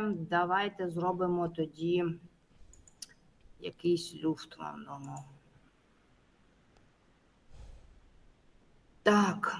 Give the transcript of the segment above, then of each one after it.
давайте зробимо тоді якийсь люфт вам дамо. Так.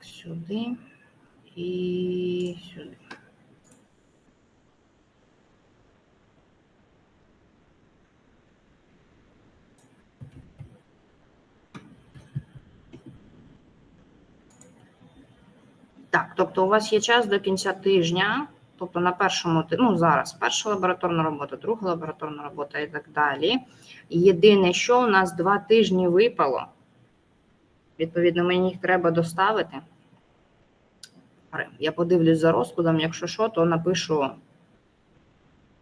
Так, сюди і сюди. Так, тобто у вас є час до кінця тижня, тобто на першому ну зараз перша лабораторна робота, друга лабораторна робота і так далі. Єдине, що у нас два тижні випало. Відповідно, мені їх треба доставити. Я подивлюсь за розкладом, якщо що, то напишу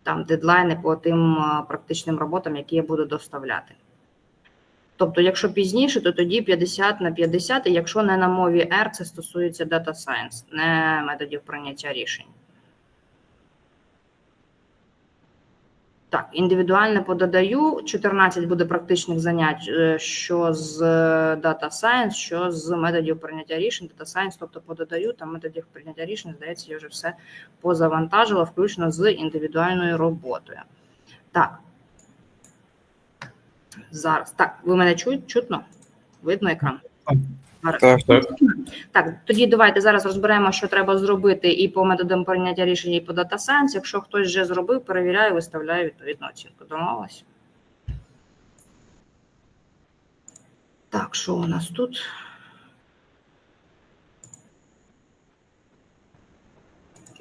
там дедлайни по тим практичним роботам, які я буду доставляти. Тобто, якщо пізніше, то тоді 50 на 50, і якщо не на мові R, це стосується Data Science, не методів прийняття рішень. Так, індивідуальне пододаю. 14 буде практичних занять, е, що з е, Data Science, що з методів прийняття рішень. Data Science, тобто пододаю, там методів прийняття рішень, здається, я вже все позавантажила, включно з індивідуальною роботою. Так. Зараз. Так, ви мене чують? Чутно? Видно екран? Так, так. Так, тоді давайте зараз розберемо, що треба зробити і по методам прийняття рішень, і по Data Science. Якщо хтось вже зробив, перевіряю, виставляю відповідну оцінку. Домовилась? Так, що у нас тут?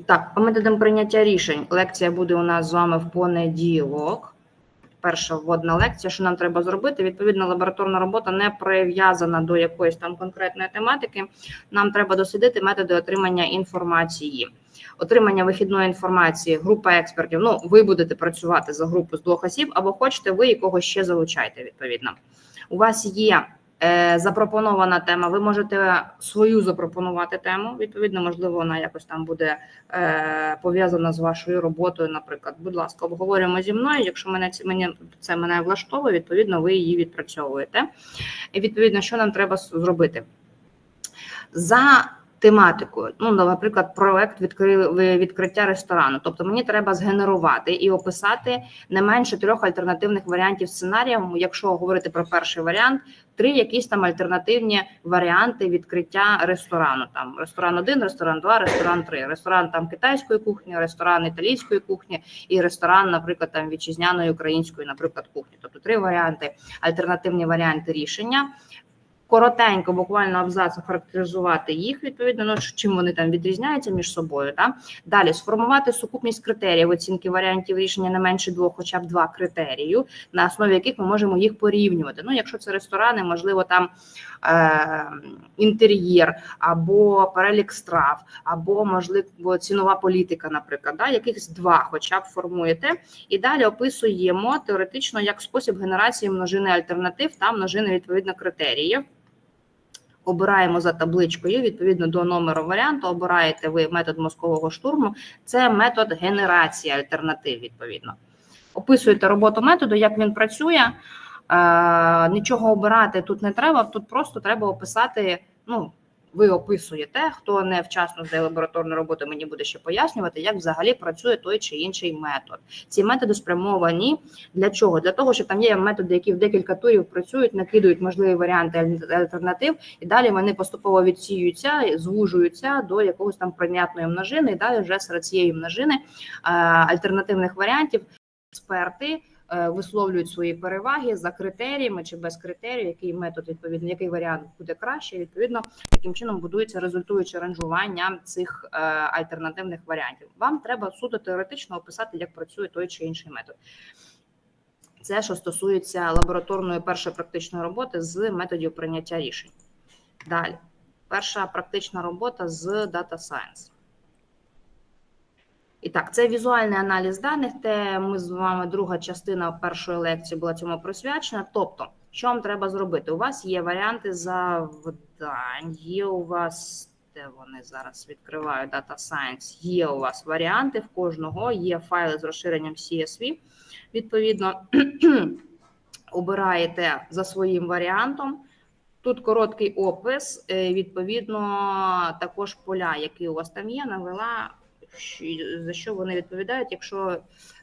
Так, по методам прийняття рішень. Лекція буде у нас з вами в понеділок. Перша вводна лекція, що нам треба зробити. Відповідно, лабораторна робота не прив'язана до якоїсь там конкретної тематики. Нам треба дослідити методи отримання інформації. Отримання вихідної інформації, група експертів. Ну, ви будете працювати за групу з двох осіб, або хочете ви і ще залучайте. Відповідно, у вас є запропонована тема. Ви можете свою запропонувати тему. Відповідно, можливо, вона якось там буде е, пов'язана з вашою роботою. Наприклад, будь ласка, обговорюємо зі мною. Якщо мене це мені це мене влаштовує, відповідно, ви її відпрацьовуєте. І відповідно, що нам треба зробити за тематикою. Ну, наприклад, проект відкри- відкриття ресторану. Тобто, мені треба згенерувати і описати не менше трьох альтернативних варіантів сценаріїв. Якщо говорити про перший варіант, три якісь там альтернативні варіанти відкриття ресторану. Там ресторан 1, ресторан 2, ресторан 3. Ресторан там китайської кухні, ресторан італійської кухні і ресторан, наприклад, там вітчизняної української, наприклад, кухні. Тобто три варіанти, альтернативні варіанти рішення. Коротенько, буквально абзацом характеризувати їх відповідно, ну чим вони там відрізняються між собою. Та далі сформувати сукупність критеріїв оцінки варіантів рішення не менше двох, хоча б два критерію, на основі яких ми можемо їх порівнювати. Ну, якщо це ресторани, можливо, там е, інтер'єр або перелік страв, або можливо цінова політика, наприклад, да, якихось два, хоча б формуєте, і далі описуємо теоретично як спосіб генерації множини альтернатив та множини відповідно критеріїв. Обираємо за табличкою відповідно до номеру варіанту. Обираєте ви метод мозкового штурму. Це метод генерації альтернатив. Відповідно, описуєте роботу методу, як він працює. Е, нічого обирати тут не треба. Тут просто треба описати. Ну ви описуєте, хто не вчасно здає лабораторну роботу, мені буде ще пояснювати, як взагалі працює той чи інший метод. Ці методи спрямовані для чого? Для того, що там є методи, які в декілька турів працюють, накидують можливі варіанти альтернатив, і далі вони поступово відсіюються, звужуються до якогось там прийнятної множини, і далі вже серед цієї множини е, альтернативних варіантів експерти висловлюють свої переваги за критеріями чи без критерію, який метод відповідно, який варіант буде краще. Відповідно, таким чином будується результуюче ранжування цих е, альтернативних варіантів. Вам треба суто теоретично описати, як працює той чи інший метод. Це що стосується лабораторної першої практичної роботи з методів прийняття рішень. Далі, перша практична робота з Data Science. І так, це візуальний аналіз даних, де ми з вами друга частина першої лекції була цьому присвячена. Тобто, що вам треба зробити? У вас є варіанти завдань, є у вас, де вони зараз відкриваю Data Science, є у вас варіанти в кожного, є файли з розширенням CSV. Відповідно, обираєте за своїм варіантом. Тут короткий опис, е, відповідно, також поля, які у вас там є, навела за що вони відповідають, якщо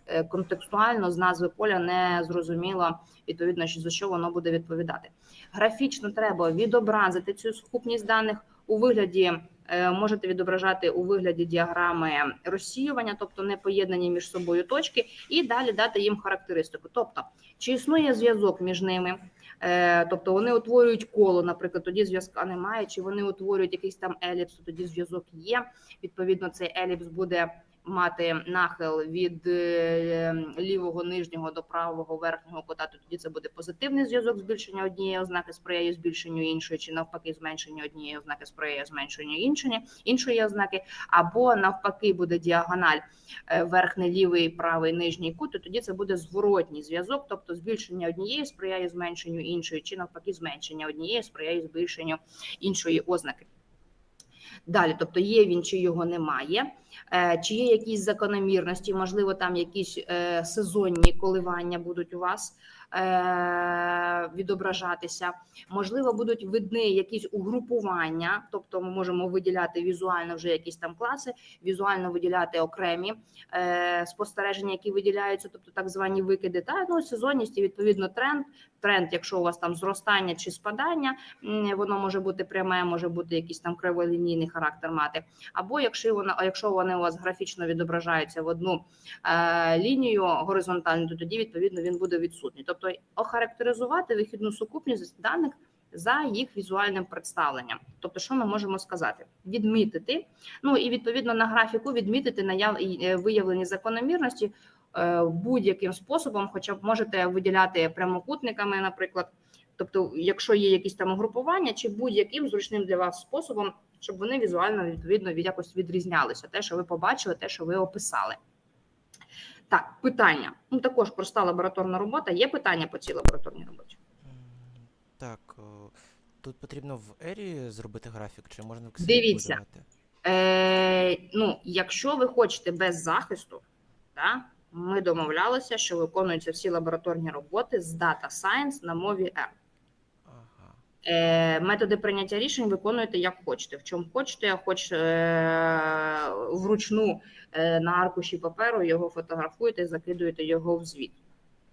е, контекстуально з назви поля не зрозуміло, відповідно, за що воно буде відповідати. Графічно треба відобразити цю сукупність даних у вигляді. Е, Можете відображати у вигляді діаграми розсіювання, тобто не поєднані між собою точки, і далі дати їм характеристику. Тобто, чи існує зв'язок між ними, Е, тобто вони утворюють коло, наприклад, тоді зв'язка немає, чи вони утворюють якийсь там еліпс, тоді зв'язок є. Відповідно, цей еліпс буде мати нахил від е, лівого нижнього до правого верхнього кота, то тоді це буде позитивний зв'язок збільшення однієї ознаки сприяє збільшенню іншої, чи навпаки, зменшення однієї ознаки сприяє зменшенню іншої, іншої ознаки, або навпаки буде діагональ е, верхній лівий, правий, нижній кут, то тоді це буде зворотній зв'язок, тобто збільшення однієї сприяє зменшенню іншої, чи навпаки, зменшення однієї сприяє збільшенню іншої ознаки. Далі, тобто є він чи його немає, Е, чи є якісь закономірності, можливо, там якісь е, сезонні коливання будуть у вас відображатися. Можливо, будуть видні якісь угрупування, тобто ми можемо виділяти візуально вже якісь там класи, візуально виділяти окремі е, спостереження, які виділяються, тобто так звані викиди. Та ну сезонність і відповідно тренд. Тренд, якщо у вас там зростання чи спадання, воно може бути пряме, може бути якийсь там криволінійний характер мати. Або якщо вона, якщо вони у вас графічно відображаються в одну е, лінію горизонтальну, то тоді відповідно він буде відсутній. Тобто охарактеризувати вихідну сукупність даних за їх візуальним представленням. Тобто, що ми можемо сказати? Відмітити, ну і відповідно на графіку відмітити наяв е, виявлені закономірності е, будь-яким способом, хоча б можете виділяти прямокутниками, наприклад. Тобто, якщо є якісь там угрупування, чи будь-яким зручним для вас способом, щоб вони візуально відповідно від- якось відрізнялися, те, що ви побачили, те, що ви описали. Так, питання. Ну також проста лабораторна робота. Є питання по цій лабораторній роботі? Так, о, тут потрібно в Ері зробити графік, чи можна в Excel Дивіться. Е, ну, якщо ви хочете без захисту, да, ми домовлялися, що виконуються всі лабораторні роботи з Data Science на мові R. Е, методи прийняття рішень виконуєте як хочете. В чому хочете, хоч е, вручну е, на аркуші паперу його фотографуєте, закидуєте його в звіт.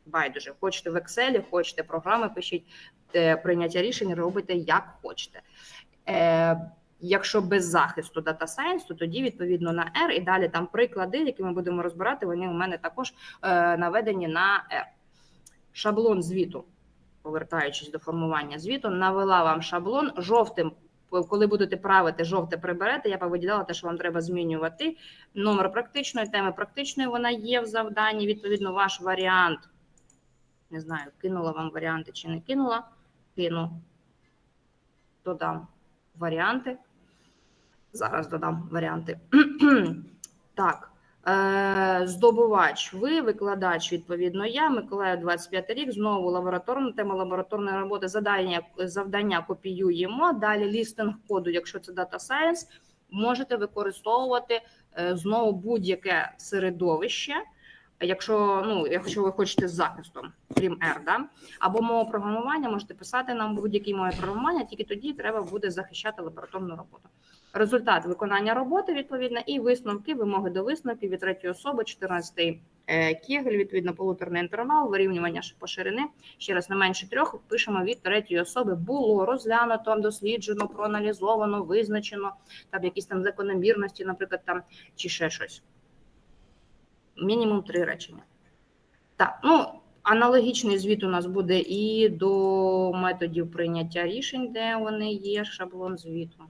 Байдуже, хочете в Excel, хочете програми, пишіть прийняття рішень, робите як хочете. Якщо без захисту Data Science, то тоді відповідно на R і далі там приклади, які ми будемо розбирати, вони у мене також наведені на R. Шаблон звіту повертаючись до формування звіту, навела вам шаблон жовтим. Коли будете правити, жовте приберете, я повиділяла те, що вам треба змінювати. Номер практичної теми практичної вона є в завданні. Відповідно, ваш варіант. Не знаю, кинула вам варіанти чи не кинула. Кину. Додам варіанти. Зараз додам варіанти. так. Е, Здобувач, ви, викладач, відповідно, я, Миколаїв, 25 рік, знову лабораторна тема лабораторної роботи, завдання, завдання копіюємо. Далі лістинг коду, якщо це Data Science, можете використовувати е, знову будь-яке середовище, Якщо ну, якщо ви хочете з захистом, крім R, да? або мова програмування, можете писати нам будь-якій мові програмування, тільки тоді треба буде захищати лабораторну роботу. Результат виконання роботи відповідно і висновки, вимоги до висновків від третьої особи, 14 е, кегель, відповідно, полуторний інтервал, вирівнювання поширини. Ще раз не менше трьох пишемо від третьої особи було розглянуто, досліджено, проаналізовано, визначено там якісь там закономірності, наприклад, там чи ще щось. Мінімум три речення. Так, ну аналогічний звіт у нас буде і до методів прийняття рішень, де вони є, шаблон звіту.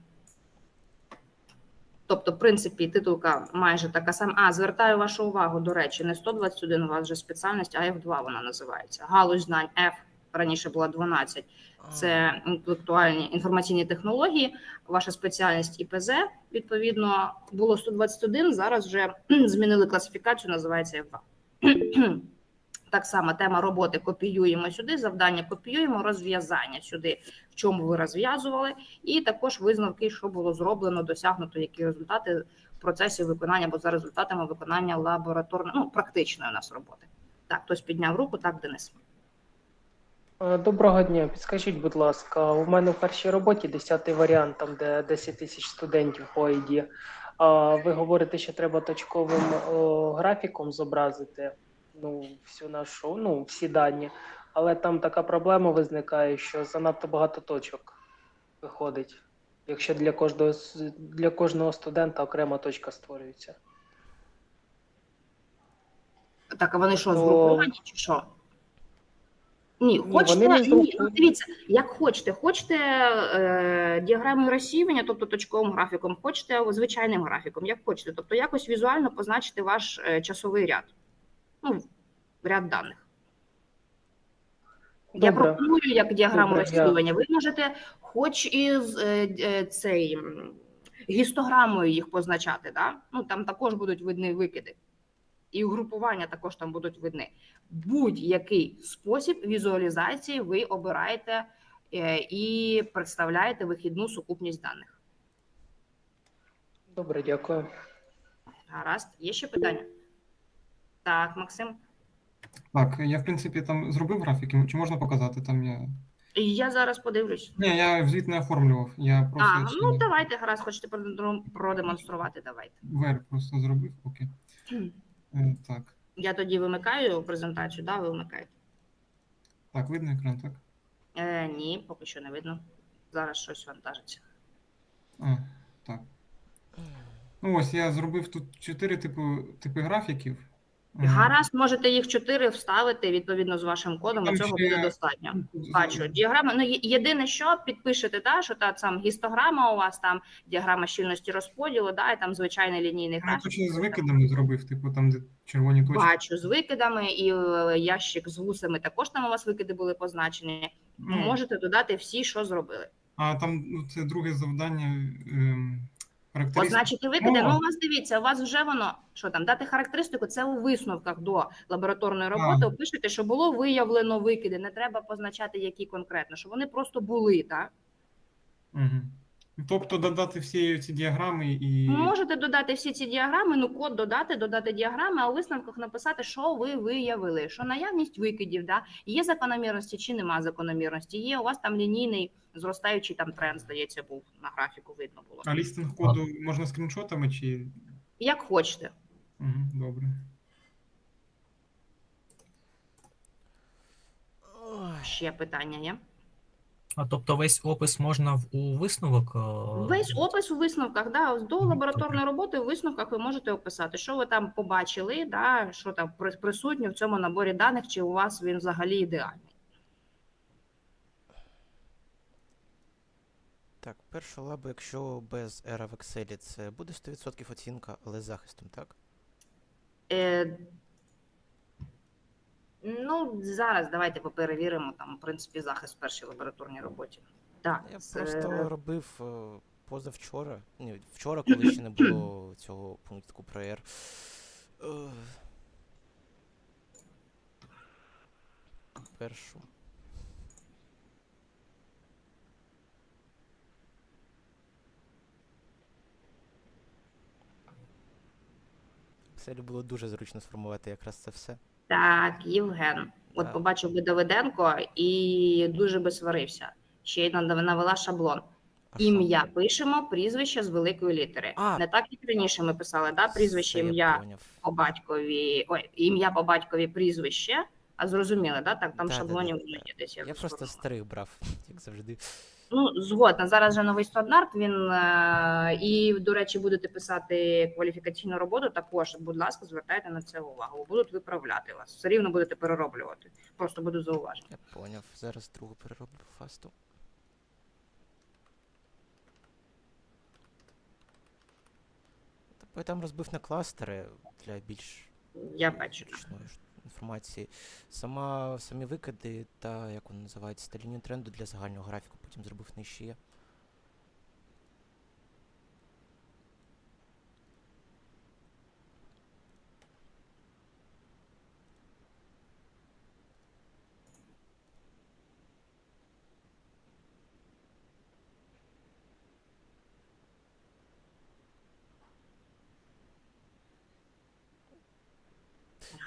Тобто, в принципі, титулка майже така сама. А, звертаю вашу увагу, до речі, не 121 у вас вже спеціальність, а F2 вона називається. Галузь знань F, раніше була 12. Це інтелектуальні інформаційні технології, ваша спеціальність ІПЗ, відповідно, було 121, зараз вже змінили класифікацію, називається F2. Так само тема роботи копіюємо сюди, завдання копіюємо, розв'язання сюди, в чому ви розв'язували, і також висновки, що було зроблено, досягнуто, які результати в процесі виконання, або за результатами виконання лабораторної, ну, практичної у нас роботи. Так, хтось підняв руку, так, Денис. Е, Доброго дня. Підскажіть, будь ласка, у мене в першій роботі 10-й варіант, там де 10 тисяч студентів по ID. Ви говорите, що треба точковим графіком зобразити ну, всю нашу, ну, всі дані. Але там така проблема виникає, що занадто багато точок виходить. Якщо для кожного для кожного студента окрема точка створюється. Так, а вони що, То- згруповані чи що? Ні, хочете, ні, ну, дивіться, як хочете. Хочете е, діаграмою розсіювання, тобто точковим графіком, хочете звичайним графіком, як хочете. Тобто якось візуально позначити ваш е, часовий ряд. Ну, ряд даних. Я пропоную як діаграму розслідування. Ви можете хоч із е, е, цей гістограмою їх позначати, да? ну там також будуть видні викиди. І угрупування також там будуть видні. Будь-який спосіб візуалізації ви обираєте е, і представляєте вихідну сукупність даних. Добре, дякую. Гаразд, є ще питання? Так, Максим. Так, я в принципі там зробив графіки, чи можна показати там я. Я зараз подивлюсь. Ні, я звіт не оформлював. Я просто А, ще ну давайте, гаразд, хочете продемонструвати, давайте. VR просто зробив поки. Е, Так. Я тоді вимикаю презентацію, да, ви вимикаєте? Так, видно екран, так? Е, ні, поки що не видно. Зараз щось вантажиться. А, так. Ну ось я зробив тут чотири типу, типи графіків. Е, Гаразд, можете їх чотири вставити відповідно з вашим кодом, Там цього буде достатньо. Бачу, діаграма. Ну, єдине, що підпишете, да, що та сам гістограма у вас там, діаграма щільності розподілу, да, і там звичайний лінійний Ну, графік. тут ще з викидами зробив, типу там, де червоні точки. Бачу з викидами, і е, ящик з вусами також там у вас викиди були позначені. Ну, Можете додати всі, що зробили. А там ну, це друге завдання. Ем, характеристики. Позначити викиди. О. Ну, у вас дивіться, у вас вже воно що там дати характеристику. Це у висновках до лабораторної роботи. Опишете, що було виявлено викиди. Не треба позначати, які конкретно, що вони просто були. Так Угу. Тобто додати всі ці діаграми і. можете додати всі ці діаграми. Ну, код додати, додати діаграми, а у висновках написати, що ви виявили, що наявність викидів, да є закономірності чи нема закономірності. Є у вас там лінійний зростаючий там тренд, здається, був на графіку. Видно було. А лістинг коду можна скріншотами чи. Як хочете. Угу, добре. Ще питання є. А тобто весь опис можна в- у висновок? е, Весь опис у висновках, да, до лабораторної роботи у висновках ви можете описати, що ви там побачили, да, що там при- присутнє в цьому наборі даних, чи у вас він взагалі ідеальний. Так, перша лаба, якщо без ера в Excel, це буде 100% оцінка, але з захистом, так? Е, ну, зараз давайте поперевіримо там, в принципі, захист в першій лабораторній роботі. Так, Я це- просто робив е, позавчора. Ні, вчора, коли ще не було цього пункту про R. Е, Першу. Excel було дуже зручно сформувати якраз це все. Так, Євген. От Так. побачив би Давиденко і дуже би сварився. Ще й навела шаблон. Ім'я пишемо, прізвище з великої літери. А. Не так, як раніше ми писали, да? прізвище, ім'я по батькові, ой, ім'я по батькові, прізвище. А зрозуміли, да? Так, там Да, шаблонів да, да. десь. Я просто старих брав, як завжди. Ну, згодна. Зараз же новий стандарт. Він е, і, до речі, будете писати кваліфікаційну роботу. Також, будь ласка, звертайте на це увагу. Будуть виправляти вас. Все рівно будете перероблювати. Просто буду зауваження. Я поняв. Зараз другу перероблю фасту. Тобто я там розбив на кластери для більш Я бачу. зручної ж інформації. Сама, самі викиди та як вони називаються, та лінію тренду для загального графіку, потім зробив нижче. є.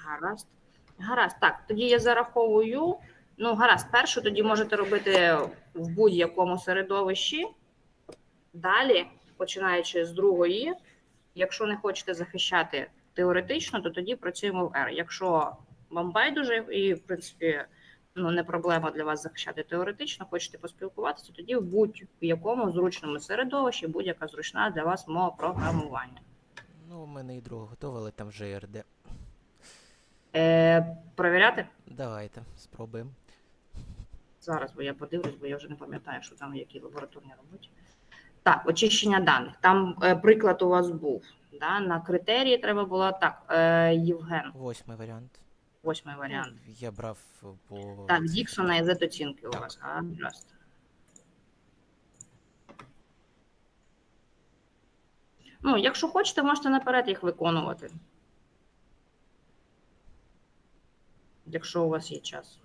Гаразд. Гаразд. Так, тоді я зараховую. Ну, гаразд, першу тоді можете робити в будь-якому середовищі. Далі, починаючи з другої, якщо не хочете захищати теоретично, то тоді працюємо в R. Якщо вам байдуже і, в принципі, ну, не проблема для вас захищати теоретично, хочете поспілкуватися, тоді в будь-якому зручному середовищі, будь-яка зручна для вас мова програмування. Ну, у мене і друга готова, але там вже РД. Е, провіряти? Давайте, спробуємо. Зараз, бо я подивлюсь, бо я вже не пам'ятаю, що там які лабораторні роботи. Так, очищення даних. Там е, приклад у вас був. Да? На критерії треба було так. Е, Євген, Восьмий варіант. восьмий варіант. Ну, Я брав по. Так. Діксона і Z-оцінки у вас. А, гаразд. Ну, якщо хочете, можете наперед їх виконувати. Якщо у вас є час.